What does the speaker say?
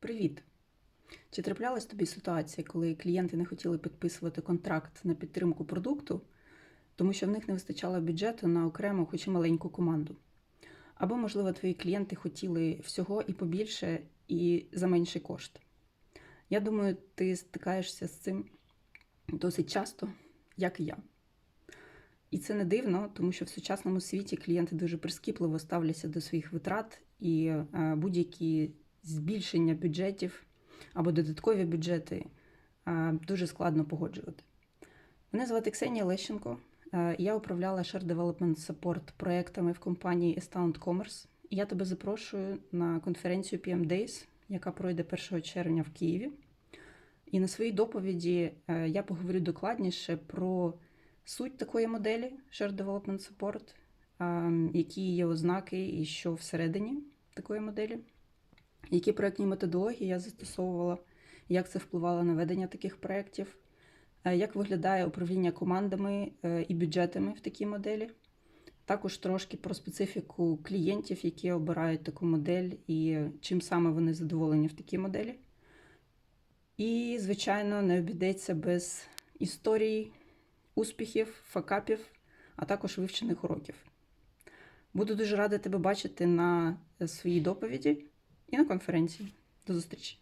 Привіт! Чи траплялась тобі ситуація, коли клієнти не хотіли підписувати контракт на підтримку продукту, тому що в них не вистачало бюджету на окрему, хоч і маленьку команду? Або, можливо, твої клієнти хотіли всього і побільше, і за менший кошт? Я думаю, ти стикаєшся з цим досить часто, як і я. І це не дивно, тому що в сучасному світі клієнти дуже прискіпливо ставляться до своїх витрат і е, будь-які збільшення бюджетів або додаткові бюджети дуже складно погоджувати. Мене звати Ксенія Лещенко. Я управляла Share Development Support проектами в компанії Astound Commerce. Я тебе запрошую на конференцію PM Days, яка пройде 1 червня в Києві. І на своїй доповіді е, я поговорю докладніше про суть такої моделі Share Development Support, які є ознаки і що всередині такої моделі, які проектні методології я застосовувала, як це впливало на ведення таких проєктів, е, як виглядає управління командами е, і бюджетами в такій моделі. Також трошки про специфіку клієнтів, які обирають таку модель, і чим саме вони задоволені в такій моделі. І, звичайно, не обійдеться без історій, успіхів, факапів, а також вивчених уроків. Буду дуже рада тебе бачити на своїй доповіді і на конференції. До зустрічі!